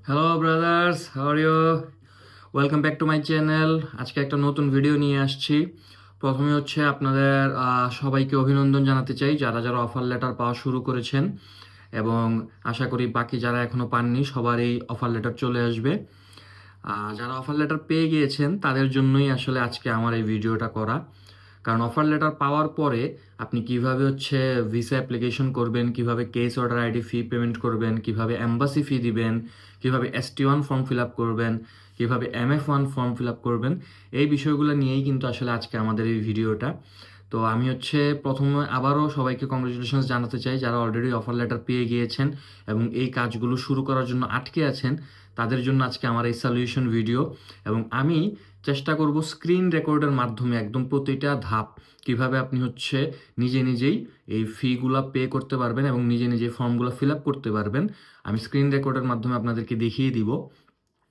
Hello brothers how you welcome back to my channel আজকে একটা নতুন ভিডিও নিয়ে আসছি। প্রথমে হচ্ছে আপনাদের সবাইকে অভিনন্দন জানাতে চাই যারা যারা অফার লেটার পাওয়া শুরু করেছেন। এবং আশা করি বাকি যারা এখনও পাননি, সবারই অফার লেটার চলে আসবে। যারা অফার লেটার পেয়ে গিয়েছেন, তাদের জন্যই আসলে আজকে আমার এই ভিডিওটা করা। কারণ অফার লেটার পাওয়ার পরে আপনি কীভাবে হচ্ছে ভিসা অ্যাপ্লিকেশন করবেন, কীভাবে case order ID fee payment করবেন, কীভাবে অ্যাম্বাসি ফি দিবেন, কীভাবে S T one form fill up করবেন, কীভাবে M F one form fill up করবেন, এই বিষয়গুলো নিয়েই কিন্তু আসলে আজকে আমাদের এই ভিডিওটা তো আমি হচ্ছে প্রথমে আবারও সবাইকে কংগ্রেচুলেশনস জানাতে চাই যারা অলরেডি অফার লেটার পেয়ে গিয়েছেন এবং এই কাজগুলো শুরু করার জন্য আটকে আছেন, তাদের জন্য আজকে আমার এই সলিউশন ভিডিও এবং আমি চেষ্টা করব স্ক্রিন রেকর্ডের মাধ্যমে একদম প্রতিটা ধাপ কীভাবে আপনি হচ্ছে নিজে নিজেই এই ফিগুলা পে করতে পারবেন এবং নিজে নিজে ফর্মগুলো ফিল আপ করতে পারবেন। আমি স্ক্রিন রেকর্ডের মাধ্যমে আপনাদেরকে দেখিয়ে দিব।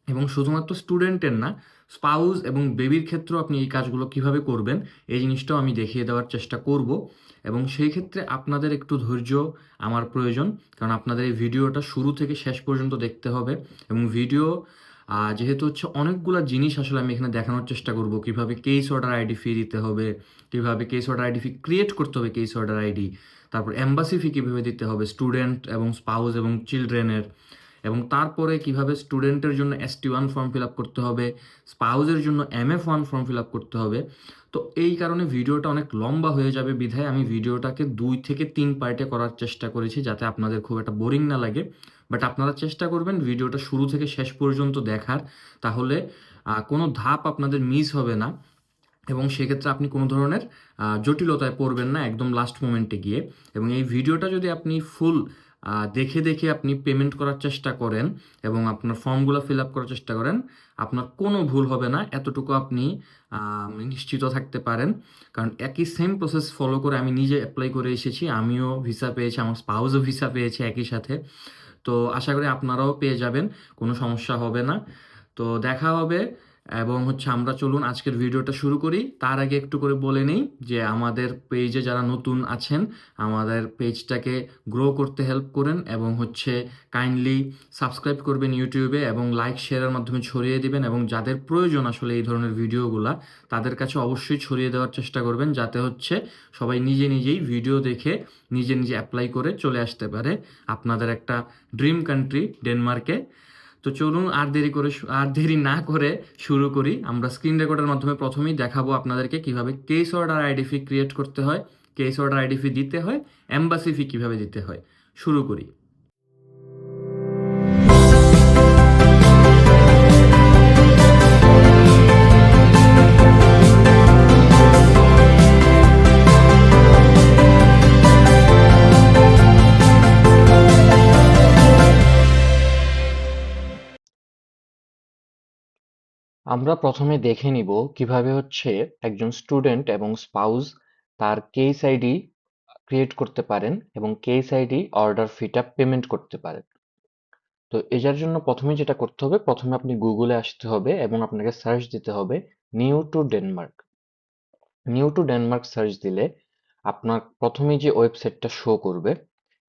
এবং শুধুমাত্র স্টুডেন্টের না স্পাউস এবং বেবির ক্ষেত্রেও আপনি এই কাজগুলো কীভাবে করবেন, এই জিনিসটাও আমি দেখিয়ে দেওয়ার চেষ্টা করব। এবং সেই ক্ষেত্রে আপনাদের একটু ধৈর্য আমার প্রয়োজন, কারণ আপনাদের এই ভিডিওটা শুরু থেকে শেষ পর্যন্ত দেখতে হবে। এবং ভিডিও যেহেতু হচ্ছে অনেকগুলো জিনিস আসলে আমি এখানে দেখানোর চেষ্টা করব, কীভাবে কেস অর্ডার আইডি ফি দিতে হবে, কীভাবে case order ID fee create করতে হবে কেস অর্ডার আইডি তারপর এম্বাসি ফি কীভাবে দিতে হবে স্টুডেন্ট এবং স্পাউস এবং চিলড্রেনের এবং তারপরে কীভাবে স্টুডেন্টের জন্য S T one form fill up করতে হবে স্পাউজের জন্য M F one form fill up করতে হবে। তো এই কারণে ভিডিওটা অনেক লম্বা হয়ে যাবে বিধায় আমি ভিডিওটাকে দুই থেকে তিন পার্টে করার চেষ্টা করেছি যাতে আপনাদের খুব একটা বোরিং না লাগে। বাট আপনারা চেষ্টা করবেন ভিডিওটা শুরু থেকে শেষ পর্যন্ত দেখার, তাহলে কোনো ধাপ আপনাদের মিস হবে না। এবং সেক্ষেত্রে আপনি কোনো ধরনের জটিলতায় পড়বেন না একদম লাস্ট মোমেন্টে গিয়ে। এবং এই ভিডিওটা যদি আপনি ফুল দেখে দেখে আপনি পেমেন্ট করার চেষ্টা করেন এবং আপনার ফর্মগুলো ফিল আপ করার চেষ্টা করেন, আপনার কোনো ভুল হবে না, এতটুকু আপনি নিশ্চিত থাকতে পারেন। কারণ একই সেম প্রসেস ফলো করে আমি নিজে অ্যাপ্লাই করে এসেছি, আমিও ভিসা পেয়েছি, আমার স্পাউসও ভিসা পেয়েছে একই সাথে। তো আশা করি আপনারাও পেয়ে যাবেন, কোনো সমস্যা হবে না। তো দেখা হবে এবং হচ্ছে আমরা চলুন আজকের ভিডিওটা শুরু করি। তার আগে একটু করে বলে নেই যে আমাদের পেজে যারা নতুন আছেন, আমাদের পেজটাকে গ্রো করতে হেল্প করেন এবং হচ্ছে কাইন্ডলি সাবস্ক্রাইব করবেন ইউটিউবে এবং লাইক শেয়ারের মাধ্যমে ছড়িয়ে দিবেন এবং যাদের প্রয়োজন আসলে এই ধরনের ভিডিওগুলা, তাদের কাছে অবশ্যই ছড়িয়ে দেওয়ার চেষ্টা করবেন যাতে হচ্ছে সবাই নিজে নিজেই ভিডিও দেখে নিজে নিজে অ্যাপ্লাই করে চলে আসতে পারে। আপনাদের একটা ড্রিম কান্ট্রি ডেনমার্কে তো চলুন আর দেরি করে আর দেরি না করে শুরু করি। আমরা স্ক্রিন রেকর্ডের মাধ্যমে প্রথমেই দেখাবো আপনাদেরকে কীভাবে case order ID fee create করতে হয় কেস অর্ডার আইডি ফি দিতে হয় এম্বাসি ফি কীভাবে দিতে হয়। শুরু করি। আমরা প্রথমে দেখে নিব কীভাবে হচ্ছে একজন স্টুডেন্ট এবং স্পাউস তার কেস আইডি ক্রিয়েট করতে পারেন এবং কেস আইডি অর্ডার ফিটা পেমেন্ট করতে পারেন। তো এটার জন্য প্রথমে যেটা করতে হবে, প্রথমে আপনি গুগলে আসতে হবে এবং আপনাকে সার্চ দিতে হবে new to Denmark new to Denmark search দিলে আপনার প্রথমে যে ওয়েবসাইটটা শো করবে,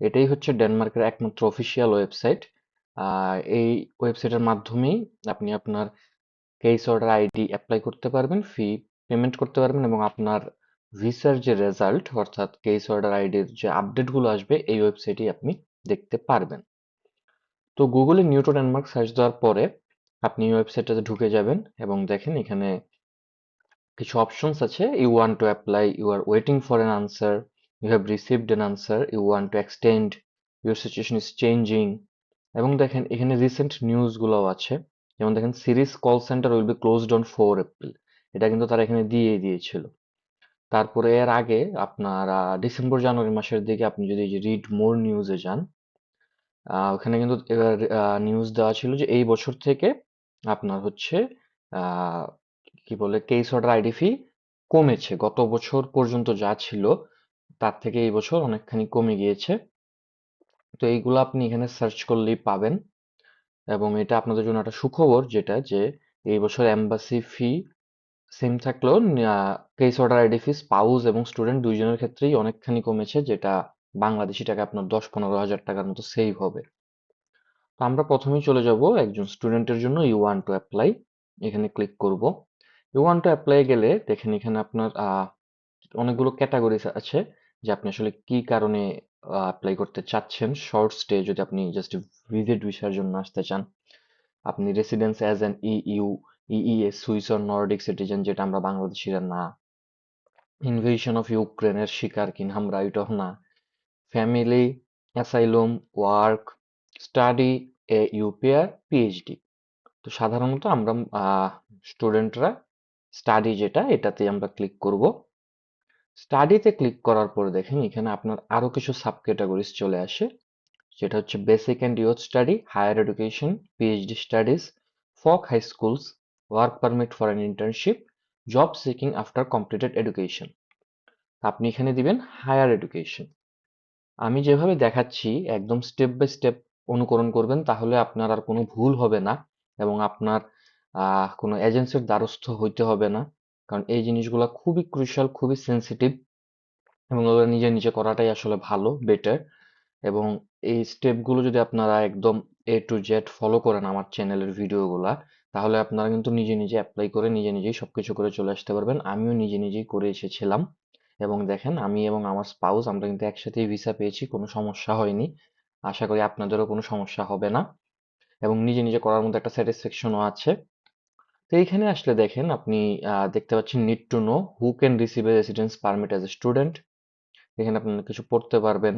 এটাই হচ্ছে ডেনমার্কের একমাত্র অফিসিয়াল ওয়েবসাইট এই ওয়েবসাইটের মাধ্যমেই আপনি আপনার কেস অর্ডার আইডি অ্যাপ্লাই করতে পারবেন ফি পেমেন্ট করতে পারবেন এবং আপনার ভিসার যে রেজাল্ট অর্থাৎ কেস অর্ডার আইডির যে আপডেটগুলো আসবে, এই ওয়েবসাইটেই আপনি দেখতে পারবেন। তো গুগলে নিউ টু ডেনমার্ক সার্চ দেওয়ার পরে আপনি ওয়েবসাইটটাতে ঢুকে যাবেন এবং দেখেন এখানে কিছু অপশনস আছে। You want to apply you are waiting for an answer you have received an answer you want to extend your situation is changing এবং দেখেন এখানে রিসেন্ট নিউজগুলোও আছে। যেমন দেখেন, SIRI's call center will be closed on four April. এটা কিন্তু তারা এখানে দিয়ে দিয়েছিল। তারপরে এর আগে আপনার ডিসেম্বর, জানুয়ারি মাসের দিকে আপনি যদি রিড মোর নিউজে যান ওখানে কিন্তু নিউজ দেওয়া ছিল যে এই বছর থেকে আপনার হচ্ছে কি বলে কেস অর্ডার আইডি ফি কমেছে। গত বছর পর্যন্ত যা ছিল তার থেকে এই বছর অনেকখানি কমে গিয়েছে। তো এইগুলো আপনি এখানে সার্চ করলেই পাবেন। এবং এটা আপনাদের জন্য একটা সুখবর যেটা যে, এই বছর এম্বাসি ফি সেম থাকলেও case order ID fee spouse এবং স্টুডেন্ট দুইজনের ক্ষেত্রেই অনেকখানি কমেছে, যেটা বাংলাদেশি টাকা আপনার দশ পনেরো হাজার টাকার মতো সেভ হবে। তো তো আমরা প্রথমেই চলে যাব একজন স্টুডেন্টের জন্য ইউ ওয়ান টু অ্যাপ্লাই এখানে ক্লিক করব। ইউ ওয়ান টু অ্যাপ্লাই গেলে দেখেন এখানে আপনার অনেকগুলো ক্যাটাগরিজ আছে যে আপনি আসলে কি কারণে অ্যাপ্লাই করতে চাচ্ছেন শর্ট স্টে যদি আপনি জাস্ট ভিজিট ভিসার জন্য আসতে চান, আপনি residence as an EU EES Swiss or Nordic citizen যেটা আমরা বাংলাদেশিরা না। ইনভেশন অফ ইউক্রেনের শিকার কিনা আমরা, এটাও না। Family asylum work study a UPR PhD তো সাধারণত আমরা স্টুডেন্টরা স্টাডি যেটা এটাতে আমরা ক্লিক করব। স্টাডিতে ক্লিক করার পরে দেখেন, এখানে আপনার আরও কিছু সাব ক্যাটাগরিজ চলে আসে। যেটা হচ্ছে basic and youth study higher education PhD studies folk high schools work permit for an internship job seeking after completed education আপনি এখানে দিবেন হায়ার এডুকেশন আমি যেভাবে দেখাচ্ছি, একদম স্টেপ বাই স্টেপ অনুকরণ করবেন, তাহলে আপনার আর কোনো ভুল হবে না এবং আপনার কোনো এজেন্সির দ্বারস্থ হইতে হবে না। কারণ এই জিনিসগুলো খুবই ক্রুশাল খুবই সেনসিটিভ এবং ওগুলো নিজে নিজে করাটাই আসলে ভালো বেটার এবং এই স্টেপগুলো যদি আপনারা একদম এ টু জেড ফলো করেন আমার চ্যানেলের ভিডিওগুলা তাহলে আপনারা কিন্তু নিজে নিজে অ্যাপ্লাই করে নিজে নিজেই সবকিছু করে চলে আসতে পারবেন। আমিও নিজে নিজেই করে এসেছিলাম এবং দেখেন আমি এবং আমার স্পাউস আমরা কিন্তু একসাথেই ভিসা পেয়েছি, কোনো সমস্যা হয়নি। আশা করি আপনাদেরও কোনো সমস্যা হবে না এবং নিজে নিজে করার মধ্যে একটা স্যাটিসফ্যাকশনও আছে। তো এইখানে আসলে দেখেন আপনি দেখতে পাচ্ছেন need to know who can receive a residence permit as a student এখানে আপনি কিছু পড়তে পারবেন।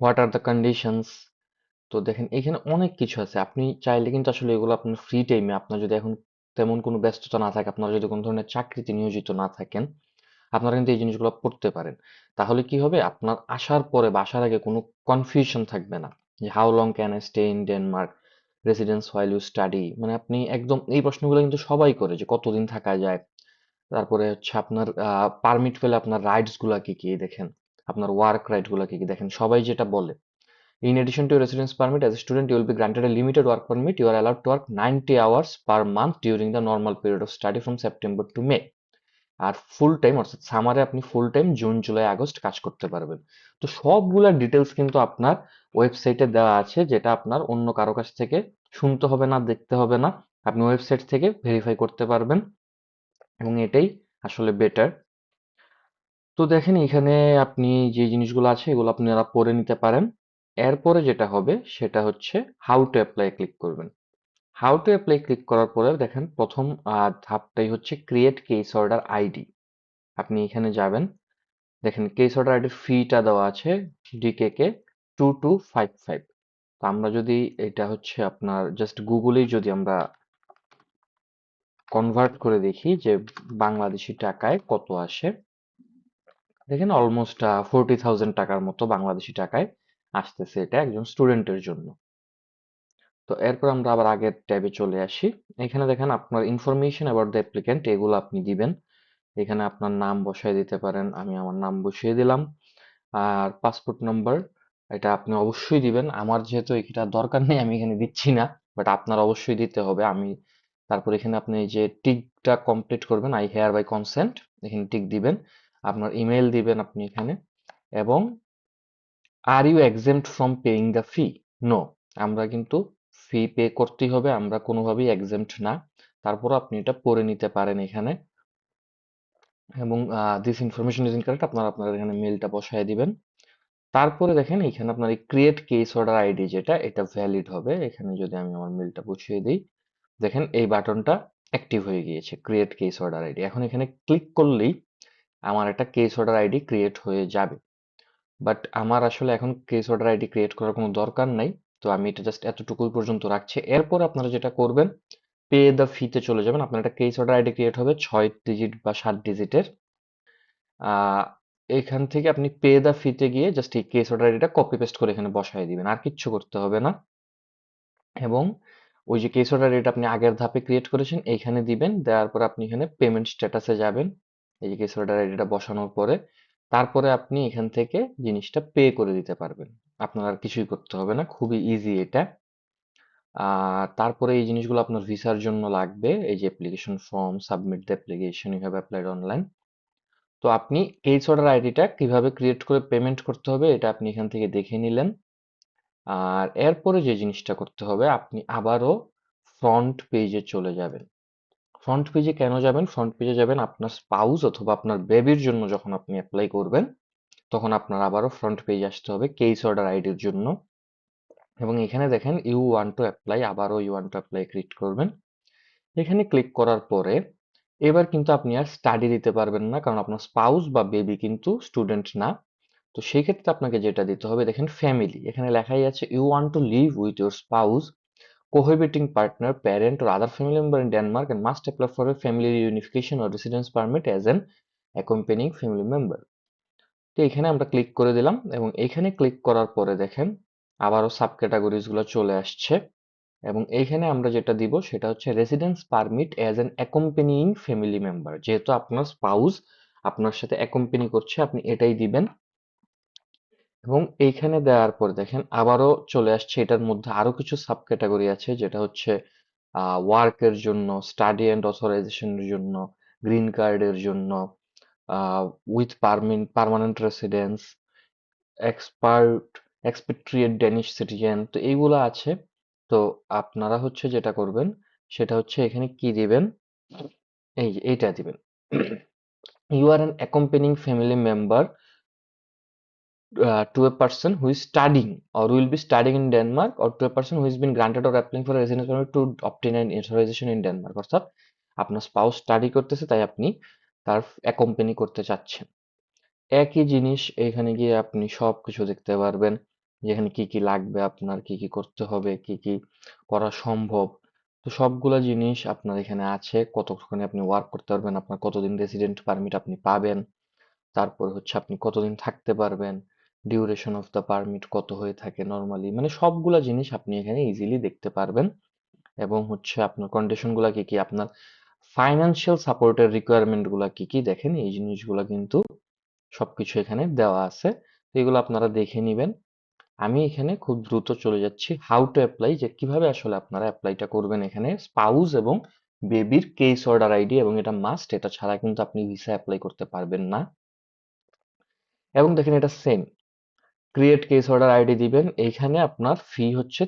হোয়াট আর দ্য কন্ডিশনস তো দেখেন এখানে অনেক কিছু আছে। আপনি চাইলে কিন্তু আসলে এগুলো আপনার ফ্রি টাইমে আপনার যদি এখন তেমন কোনো ব্যস্ততা না থাকে, আপনারা যদি কোনো ধরনের চাকরিতে নিয়োজিত না থাকেন, আপনারা কিন্তু এই জিনিসগুলো পড়তে পারেন। তাহলে কি হবে? আপনার আসার পরে বা আসার আগে কোনো কনফিউশন থাকবে না যে how long can I stay in Denmark residence while you study মানে আপনি একদম এই প্রশ্নগুলো কিন্তু সবাই করে যে কতদিন থাকা যায়। তারপরে হচ্ছে আপনার পারমিট পেলে আপনার রাইডসগুলা কি কি দেখেন, আপনার ওয়ার্ক রাইটগুলা কি কি দেখেন, সবাই যেটা বলে। In addition to residence permit as student you'll be granted a limited work permit you are allowed to work ninety hours per month during the normal period of study from September to May or full time অর্থাৎ সামারে আপনি full time June July August কাজ করতে পারবেন। তো সবগুলা details কিন্তু আপনার ওয়েবসাইটে দেওয়া আছে, যেটা আপনার অন্য কারও কাছ থেকে শুনতে হবে না, দেখতে হবে না। আপনি ওয়েবসাইট থেকে ভেরিফাই করতে পারবেন এবং এটাই আসলে বেটার তো দেখেন, এখানে আপনি যে জিনিসগুলো আছে, এগুলো আপনারা পড়ে নিতে পারেন। এরপরে যেটা হবে, সেটা হচ্ছে হাউ টু অ্যাপ্লাই ক্লিক করবেন। হাউ টু অ্যাপ্লাই ক্লিক করার পরে দেখেন প্রথম ধাপটাই হচ্ছে ক্রিয়েট কেস অর্ডার আইডি আপনি এখানে যাবেন, দেখেন কেস অর্ডার আইডির ফিটা দেওয়া আছে DK K two two five five তো আমরা যদি এটা হচ্ছে আপনার জাস্ট গুগলেই যদি আমরা কনভার্ট করে দেখি যে বাংলাদেশি টাকায় কত আসে, দেখেন অলমোস্ট ফোরটি টাকার মতো বাংলাদেশি টাকায় আসতেছে এটা একজন স্টুডেন্টের জন্য। তো এরপর আমরা আবার আগের ট্যাবে চলে আসি। এখানে দেখেন আপনার ইনফরমেশন অ্যাবাউট দ্য অ্যাপ্লিক্যান্ট এগুলো আপনি দিবেন। এখানে আপনার নাম বসায় দিতে পারেন, আমি আমার নাম বসিয়ে দিলাম। আর পাসপোর্ট নাম্বার এটা আপনি অবশ্যই দিবেন। আমার যেহেতু এটা দরকার নেই, আমি এখানে দিচ্ছি না বাট আপনার অবশ্যই দিতে হবে। আমি তারপর এখানে আপনি যে টিকটা কমপ্লিট করবেন আই হেয়ার বাই কনসেন্ট এখানে টিক দিবেন। আপনার ইমেল দিবেন আপনি এখানে। এবং are you exempt from paying the fee no আমরা কিন্তু ফি পে করতেই হবে, আমরা কোনোভাবেই এক্সেম্পট না। তারপর আপনি এটা পড়ে নিতে পারেন এখানে। এবং দিস ইনফরমেশন ইজ ইনকারেক্ট আপনারা আপনার এখানে মেলটা বসায় দিবেন। তারপরে দেখেন এখানে আপনার এই ক্রিয়েট কেস অর্ডার আইডি যেটা, এটা ভ্যালিড হবে। এখানে যদি আমি আমার মেলটা বসিয়ে দিই, দেখেন এই বাটনটা অ্যাক্টিভ হয়ে গিয়েছে ক্রিয়েট কেস অর্ডার আইডি এখন এখানে ক্লিক করলেই আমার একটা কেস অর্ডার আইডি ক্রিয়েট হয়ে যাবে। বাট আমার আসলে এখন কেস অর্ডার আইডি ক্রিয়েট করার কোনো দরকার নাই। তো আমি এটা জাস্ট এতটুকুই পর্যন্ত রাখছি। এরপর আপনারা যেটা করবেন পে দ্য ফিতে চলে যাবেন। আপনার একটা কেস অর্ডার আইডি ক্রিয়েট হবে, ছয় ডিজিট বা সাত ডিজিটের এখান থেকে আপনি পে দ্য ফিতে গিয়ে জাস্ট এই কেস অর্ডার আইডিটা কপি পেস্ট করে এখানে বসায় দিবেন। আর কিচ্ছু করতে হবে না। এবং ওই যে কেস অর্ডার আইডিটা আপনি আগের ধাপে ক্রিয়েট করেছেন, এইখানে দিবেন। দেওয়ার পর আপনি এখানে পেমেন্ট স্ট্যাটাসে যাবেন। এই যে কেস অর্ডার আইডিটা বসানোর পরে। তারপরে আপনি এখান থেকে জিনিসটা পে করে দিতে পারবেন। আপনার আর কিছুই করতে হবে না, খুবই ইজি এটা। তারপরে এই জিনিসগুলো আপনার ভিসার জন্য লাগবে, এই যে application form submit the application you have applied online তো আপনি কেস অর্ডার আইডিটা কীভাবে ক্রিয়েট করে পেমেন্ট করতে হবে, এটা আপনি এখান থেকে দেখে নিলেন। আর এরপরে যে জিনিসটা করতে হবে, আপনি আবারও ফ্রন্ট পেজে চলে যাবেন। ফ্রন্ট পেজে কেন যাবেন? ফ্রন্ট পেজে যাবেন আপনার স্পাউস অথবা আপনার বেবির জন্য যখন আপনি অ্যাপ্লাই করবেন। তখন আপনার আবারও ফ্রন্ট পেজ আসতে হবে কেস অর্ডার আইডির জন্য। এবং এখানে দেখেন ইউ ওয়ান টু অ্যাপ্লাই আবারও you want to apply click করবেন। এখানে ক্লিক করার পরে এবার কিন্তু আপনি আর স্টাডি দিতে পারবেন না, কারণ আপনার স্পাউস বা বেবি কিন্তু স্টুডেন্ট না। তো সেই ক্ষেত্রে আপনাকে যেটা দিতে হবে, দেখেন ফ্যামিলি এখানে লেখাই আছে you want to live with your spouse cohabiting partner parent or other family member in Denmark and must apply for a family reunification or residence permit as an accompanying family member. তো এখানে আমরা click করে দিলাম এবং এখানে click করার পরে দেখেন আবারও সাব ক্যাটাগরিজগুলো চলে আসছে এবং এইখানে আমরা যেটা দিব সেটা হচ্ছে residence permit as an accompanying family member যেহেতু আপনার স্পাউস আপনার সাথে অ্যাকম্পেনি করছে, আপনি এটাই দিবেন। এবং এইখানে দেওয়ার পর দেখেন আবারও চলে আসছে, এটার মধ্যে আরও কিছু সাব ক্যাটাগরি আছে, যেটা হচ্ছে ওয়ার্কের জন্য স্টাডি অ্যান্ড অথরাইজেশনের জন্য গ্রিন কার্ডের জন্য uh, with permin- permanent residence, expert, expatriate Danish citizen. তো এইগুলো আছে। তো আপনারা হচ্ছে যেটা করবেন সেটা হচ্ছে এখানে কি দিবেন? এই এইটা দিবেন। You are an accompanying family member to a person who studying or will be studying in Denmark or to a person who's been granted or applying for residence to obtain and authorisation in Denmark অর্থাৎ আপনার spouse study করতেছে তাই আপনি তার অ্যাকম্পেনি করতে চাচ্ছেন। একই জিনিস এখানে গিয়ে আপনি সব কিছু দেখতে পারবেন। যেখানে কি কি লাগবে, আপনার কি কি করতে হবে, কি কি করা সম্ভব। তো সবগুলা জিনিস আপনার এখানে আছে। কতক্ষণে আপনি ওয়ার্ক করতে পারবেন, আপনার কতদিন রেসিডেন্ট পারমিট আপনি পাবেন। তারপর হচ্ছে আপনি কতদিন থাকতে পারবেন ডিউরেশন অফ দ্য পারমিট কত হয়ে থাকে নর্মালি মানে সবগুলা জিনিস আপনি এখানে ইজিলি দেখতে পারবেন। এবং হচ্ছে আপনার কন্ডিশনগুলা কি কি, আপনার ফাইন্যান্সিয়াল সাপোর্টের রিকোয়ারমেন্টগুলা কি কি দেখেন? এই জিনিসগুলো কিন্তু সবকিছু এখানে দেওয়া আছে। এগুলো আপনারা দেখে নেবেন। আমি এখানে খুব দ্রুত চলে যাচ্ছি। হাউ টু অ্যাপ্লাই যে কীভাবে আসলে আপনারা অ্যাপ্লাইটা করবেন এখানে। স্পাউস এবং বেবির কেস অর্ডার আইডি এবং এটা মাস্ট এটা ছাড়া কিন্তু আপনি ভিসা অ্যাপ্লাই করতে পারবেন না। এবং দেখেন এটা same create case order ID দিবেন। এইখানে আপনার ফি হচ্ছে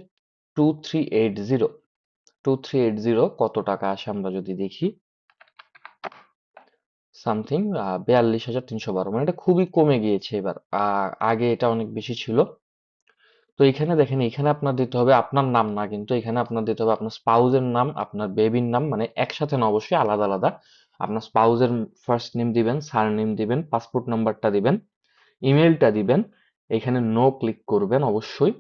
two three eight zero two three eight zero কত টাকা আসে আমরা যদি দেখি? সামথিং বিয়াল্লিশ হাজার তিনশো বারো মানে এটা খুবই কমে গিয়েছে এবার। আগে এটা অনেক বেশি ছিল। তো এখানে দেখেন, এখানে আপনার দিতে হবে আপনার নাম না, কিন্তু এখানে আপনার দিতে হবে আপনার স্পাউজের নাম, আপনার বেবির নাম মানে একসাথে না, অবশ্যই আলাদা আলাদা। আপনার স্পাউজের ফার্স্ট নেম দিবেন সার নেম দিবেন পাসপোর্ট নাম্বারটা দিবেন ইমেলটা দিবেন, এখানে নো ক্লিক করবেন অবশ্যই।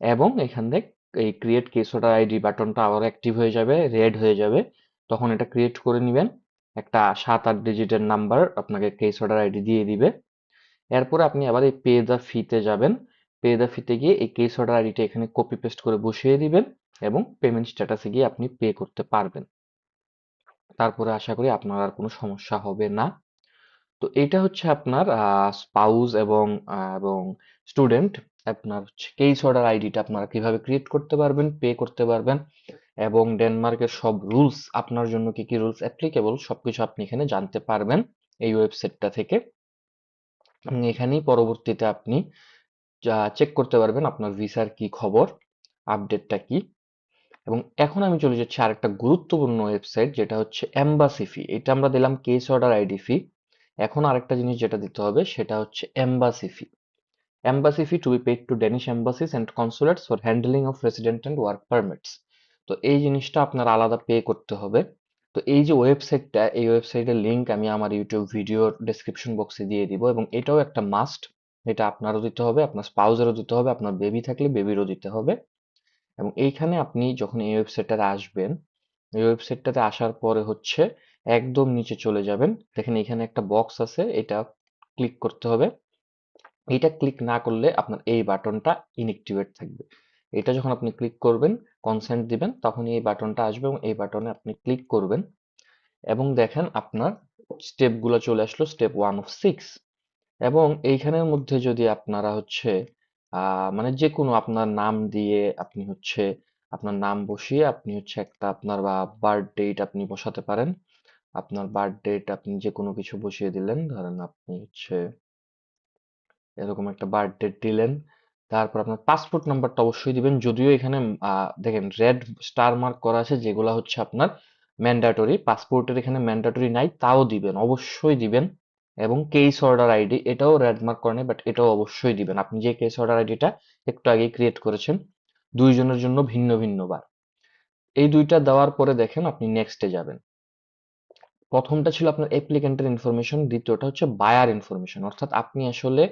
এবং এখান থেকে এই ক্রিয়েট কেস অর্ডার আইডি বাটনটা আবার অ্যাক্টিভ হয়ে যাবে রেড হয়ে যাবে, তখন এটা ক্রিয়েট করে নেবেন। একটা সাত আট ডিজিটের নাম্বার আপনাকে কেস অর্ডার আইডি দিয়ে দিবে। এরপরে আপনি আবার এই পে দ্য ফিতে যাবেন। পে দ্য ফিতে গিয়ে এই কেস অর্ডার আইডিটা এখানে কপি পেস্ট করে বসিয়ে দিবেন এবং পেমেন্ট স্ট্যাটাসে গিয়ে আপনি পে করতে পারবেন। তারপরে আশা করি আপনার আর কোনো সমস্যা হবে না। তো এটা হচ্ছে আপনার স্পাউস এবং এবং স্টুডেন্ট আপনার কেস অর্ডার আইডিটা আপনারা কীভাবে ক্রিয়েট করতে পারবেন পে করতে পারবেন এবং ডেনমার্কের সব রুলস আপনার জন্য কি কি রুলস অ্যাপ্লিকেবল সবকিছু আপনি এখানে জানতে পারবেন এই ওয়েবসাইটটা থেকে। এখানেই পরবর্তীতে আপনি যা চেক করতে পারবেন আপনার ভিসার কি খবর আপডেটটা কি। এবং এখন আমি চলে যাচ্ছি আরেকটা গুরুত্বপূর্ণ ওয়েবসাইট যেটা হচ্ছে এম্বাসি ফি এটা আমরা দিলাম কেস অর্ডার আইডি ফি এখন আরেকটা জিনিস যেটা দিতে হবে সেটা হচ্ছে embassy fee embassy fee to be paid to Danish embassies and consulates for handling of resident and work permits তো এই জিনিসটা আপনার আলাদা পে করতে হবে। তো এই যে ওয়েবসাইটটা এই ওয়েবসাইটের লিংক আমি আমার ইউটিউব ভিডিওর ডেসক্রিপশন বক্সে দিয়ে দিব এবং এটাও একটা মাস্ট এটা আপনারও দিতে হবে, আপনার স্পাউজেরও দিতে হবে, আপনার বেবি থাকলে বেবিরও দিতে হবে। এবং এইখানে আপনি যখন এই ওয়েবসাইটটাতে আসবেন, এই ওয়েবসাইটটাতে আসার পরে হচ্ছে একদম নিচে চলে যাবেন। দেখেন এখানে একটা বক্স আছে, এটা ক্লিক করতে হবে। এটা ক্লিক না করলে আপনার এই বাটনটা ইনএক্টিভেট থাকবে। এটা যখন আপনি ক্লিক করবেন কনসেন্ট দিবেন তখনই এই বাটনটা আসবে এবং এই বাটনে আপনি ক্লিক করবেন এবং দেখেন আপনার স্টেপগুলো চলে আসলো স্টেপ ওয়ান অফ সিক্স এবং এইখানের মধ্যে যদি আপনারা হচ্ছে মানে যে কোনো আপনার নাম দিয়ে আপনি হচ্ছে, আপনার নাম বসিয়ে আপনি হচ্ছে একটা আপনার বা বার্থ ডেট আপনি বসাতে পারেন। আপনার বার্থ ডেট আপনি যে কোনো কিছু বসিয়ে দিলেন, ধরেন আপনি হচ্ছে এরকম একটা বার্থ ডেট দিলেন। তারপর আপনার পাসপোর্ট নাম্বারটা অবশ্যই দিবেন। যদিও এখানে দেখেন রেড স্টার মার্ক করা আছে, যেগুলো হচ্ছে আপনার ম্যান্ডাটরি। পাসপোর্টের এখানে ম্যান্ডাটরি নাই, তাও দিবেন, অবশ্যই দিবেন। এবং কেস অর্ডার আইডি এটাও রেড মার্ক করে বাট এটাও অবশ্যই দিবেন। আপনি যে কেস অর্ডার আইডিটা একটু আগেই ক্রিয়েট করেছেন, দুইজনের জন্য ভিন্ন ভিন্ন বার। এই দুইটা দেওয়ার পরে দেখেন আপনি নেক্সটে যাবেন। প্রথমটা ছিল আপনার অ্যাপ্লিকেন্টের ইনফরমেশন দ্বিতীয়টা হচ্ছে বায়ার ইনফরমেশন অর্থাৎ আপনি আসলে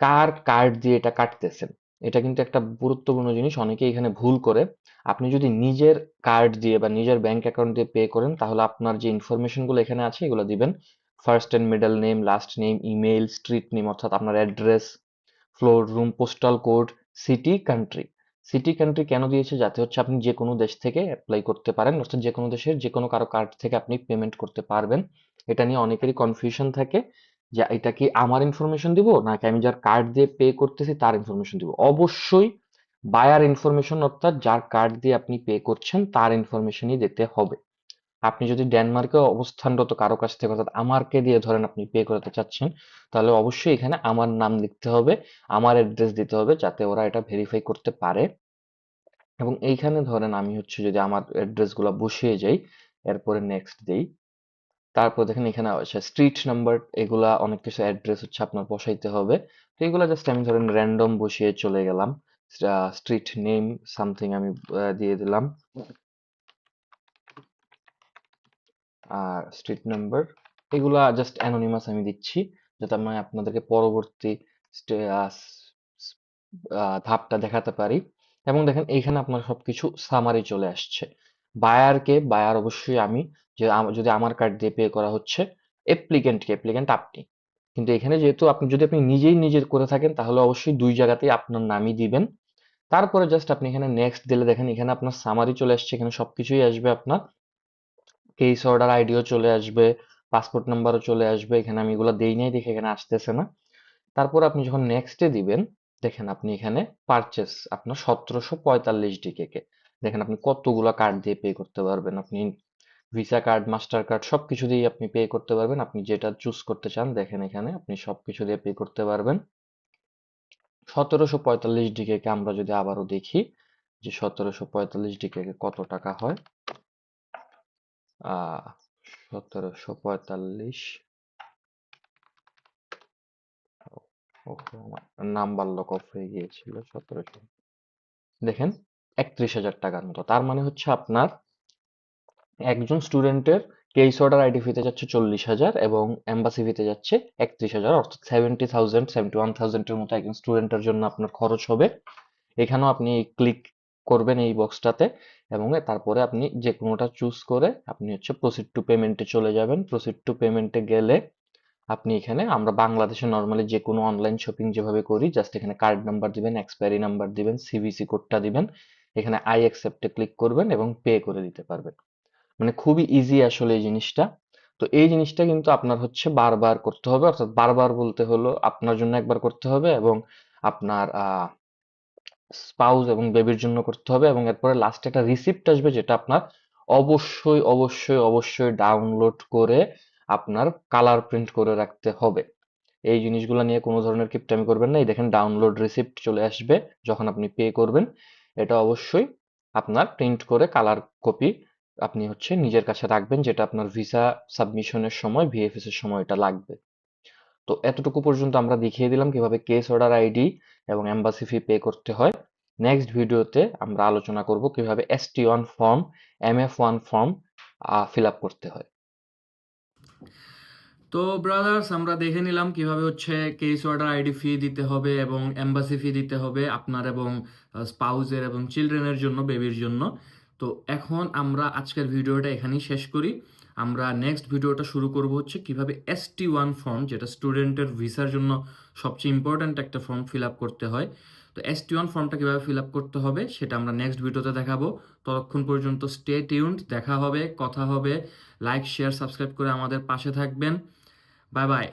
কার কার্ড দিয়ে এটা কাটতেছেন? এটা কিন্তু একটা গুরুত্বপূর্ণ জিনিস অনেকে এখানে ভুল করে। আপনি যদি নিজের কার্ড দিয়ে বা নিজের ব্যাংক অ্যাকাউন্ট দিয়ে পে করেন, তাহলে আপনার যে ইনফরমেশনগুলো এখানে আছে, এগুলো দিবেন। First and middle name last name email street name অর্থাৎ আপনার address floor room postal code city country city country কেন দিয়েছে? যাতে হচ্ছে আপনি যে কোনো দেশ থেকে অ্যাপ্লাই করতে পারেন, অর্থাৎ যে কোনো দেশের যে কোনো কারও কার্ড থেকে আপনি পেমেন্ট করতে পারবেন। এটা নিয়ে অনেকেরই কনফিউশন থাকে। যে এটা কি আমার ইনফরমেশন দিব? নাকি আমি যার কার্ড দিয়ে পে করতেছি তার ইনফরমেশন দিব? অবশ্যই বায়ার ইনফরমেশন অর্থাৎ যার কার্ড দিয়ে আপনি পে করছেন তার ইনফরমেশনই দিতে হবে। আপনি যদি ডেনমার্কে অবস্থানরত কারও কাছ থেকে অর্থাৎ আমারকে দিয়ে ধরেন আপনি পে করতে চাচ্ছেন, তাহলে অবশ্যই এখানে আমার নাম লিখতে হবে, আমার অ্যাড্রেস দিতে হবে যাতে ওরা এটা ভেরিফাই করতে পারে। এবং এইখানে ধরেন আমি হচ্ছে যদি আমার অ্যাড্রেসগুলা বসিয়ে যাই, এরপরে নেক্সট দেই। তারপর দেখেন এখানে আছে স্ট্রিট নাম্বার এগুলা অনেক কিছু অ্যাড্রেস হচ্ছে আপনার বসাইতে হবে। তো এগুলা জাস্ট আমি ধরেন র্যান্ডম বসিয়ে চলে গেলাম। স্ট্রিট নেম সামথিং আমি দিয়ে দিলাম। আর স্ট্রিট নাম্বার এগুলা জাস্ট অ্যানোনিমাস আমি দিচ্ছি। যাতে আমি আপনাদেরকে পরবর্তী ধাপটা দেখাতে পারি। এবং দেখেন এইখানে আপনার সবকিছু সামারি চলে আসছে। বায়ারকে বায়ার অবশ্যই আমি, যে যদি আমার কার্ড দিয়ে পে করা হচ্ছে অ্যাপ্লিকেন্টকে অ্যাপ্লিকেন্ট আপনি। কিন্তু এখানে যেহেতু আপনি, যদি আপনি নিজেই নিজের করে থাকেন, তাহলে অবশ্যই দুই জায়গাতেই আপনার নামই দিবেন। তারপরে জাস্ট আপনি এখানে নেক্সট দিলে দেখেন, এখানে আপনার সামারি চলে আসছে, এখানে সবকিছুই আসবে আপনার। কেস অর্ডার আইডিও চলে আসবে পাসপোর্ট নাম্বারও চলে আসবে, এখানে আমি এগুলো দেই নাই, দেখে এখানে আসতেছে না। তারপর আপনি যখন নেক্সটে দিবেন, দেখেন আপনি এখানে পারচেস আপনার সতেরোশো পঁয়তাল্লিশ ডিকেকে দেখেন আপনি কতগুলো কার্ড দিয়ে পে করতে পারবেন। আপনি ভিসা কার্ড মাস্টার কার্ড সবকিছু দিয়ে আপনি পে করতে পারবেন। আপনি যেটা চুজ করতে চান, দেখেন এখানে আপনি সবকিছু দিয়ে পে করতে পারবেন। সতেরোশো পঁয়তাল্লিশ ডিকেকে আমরা যদি আবারও দেখি, যে সতেরোশো পঁয়তাল্লিশ ডিকেকে কত টাকা হয়? সতেরোশো পঁয়তাল্লিশ নাম্বার লক অফ হয়ে গিয়েছিল, সতেরোশো। দেখেন একত্রিশ হাজার টাকার মতো। তার মানে হচ্ছে আপনার একজন স্টুডেন্টের কেস অর্ডার আইডি ফিতে যাচ্ছে চল্লিশ হাজার এবং এম্বাসি ফিতে যাচ্ছে একত্রিশ হাজার, অর্থাৎ সেভেন্টি থাউজেন্ড সেভেন্টি ওয়ান থাউজেন্ডের মতো একজন স্টুডেন্টের জন্য আপনার খরচ হবে। এখানেও আপনি ক্লিক করবেন এই বক্সটাতে এবং তারপরে আপনি যে কোনোটা চুজ করে আপনি হচ্ছে প্রসিড টু পেমেন্টে চলে যাবেন। প্রসিড টু পেমেন্টে গেলে আপনি এখানে আমরা বাংলাদেশে নর্মালি যে কোনো অনলাইন শপিং যেভাবে করি জাস্ট এখানে কার্ড নাম্বার দিবেন এক্সপায়ারি নাম্বার দিবেন সিভিসি কোডটা দিবেন। এখানে আই অ্যাকসেপ্টে ক্লিক করবেন এবং পে করে দিতে পারবেন। মানে খুবই ইজি আসলে এই জিনিসটা। তো এই জিনিসটা কিন্তু আপনার হচ্ছে বারবার করতে হবে, অর্থাৎ বারবার বলতে হলো আপনার জন্য একবার করতে হবে এবং আপনার স্পাউস এবং বেবির জন্য করতে হবে এবং এরপরে লাস্টে একটা রিসিপ্ট আসবে যেটা আপনার অবশ্যই অবশ্যই অবশ্যই ডাউনলোড করে আপনার কালার প্রিন্ট করে রাখতে হবে। এই জিনিসগুলো নিয়ে কোনো ধরনের কিপটামি করবেন না। এই দেখেন ডাউনলোড রিসিপ্ট চলে আসবে যখন আপনি পে করবেন। এটা অবশ্যই আপনার প্রিন্ট করে কালার কপি আপনি হচ্ছে নিজের কাছে রাখবেন যেটা আপনার ভিসা সাবমিশনের সময় ভিএফএস এর সময় এটা লাগবে। তো এতটুকু পর্যন্ত আমরা দেখিয়ে দিলাম কীভাবে কেস অর্ডার আইডি এবং এম্বাসি ফি পে করতে হয়। নেক্সট ভিডিওতে আমরা আলোচনা করব কীভাবে ST one form M F one form fill up করতে হয়। তো ব্রাদার্স আমরা দেখে নিলাম কীভাবে হচ্ছে কেস অর্ডার আইডি ফি দিতে হবে এবং এম্বাসি ফি দিতে হবে আপনার এবং স্পাউজের এবং চিলড্রেনের জন্য বেবির জন্য। তো এখন আমরা আজকের ভিডিওটা এখানেই শেষ করি। আমরা নেক্সট ভিডিওটা শুরু করব হচ্ছে কীভাবে এস টি ওয়ান ফর্ম যেটা স্টুডেন্টের ভিসার জন্য সবচেয়ে ইম্পর্ট্যান্ট একটা ফর্ম ফিল আপ করতে হয়। তো এস টি ওয়ান ফর্মটা কীভাবে ফিল আপ করতে হবে, সেটা আমরা নেক্সট ভিডিওতে দেখাবো। ততক্ষণ পর্যন্ত স্টে টিউনড দেখা হবে, কথা হবে। লাইক শেয়ার সাবস্ক্রাইব করে আমাদের পাশে থাকবেন। Bye bye.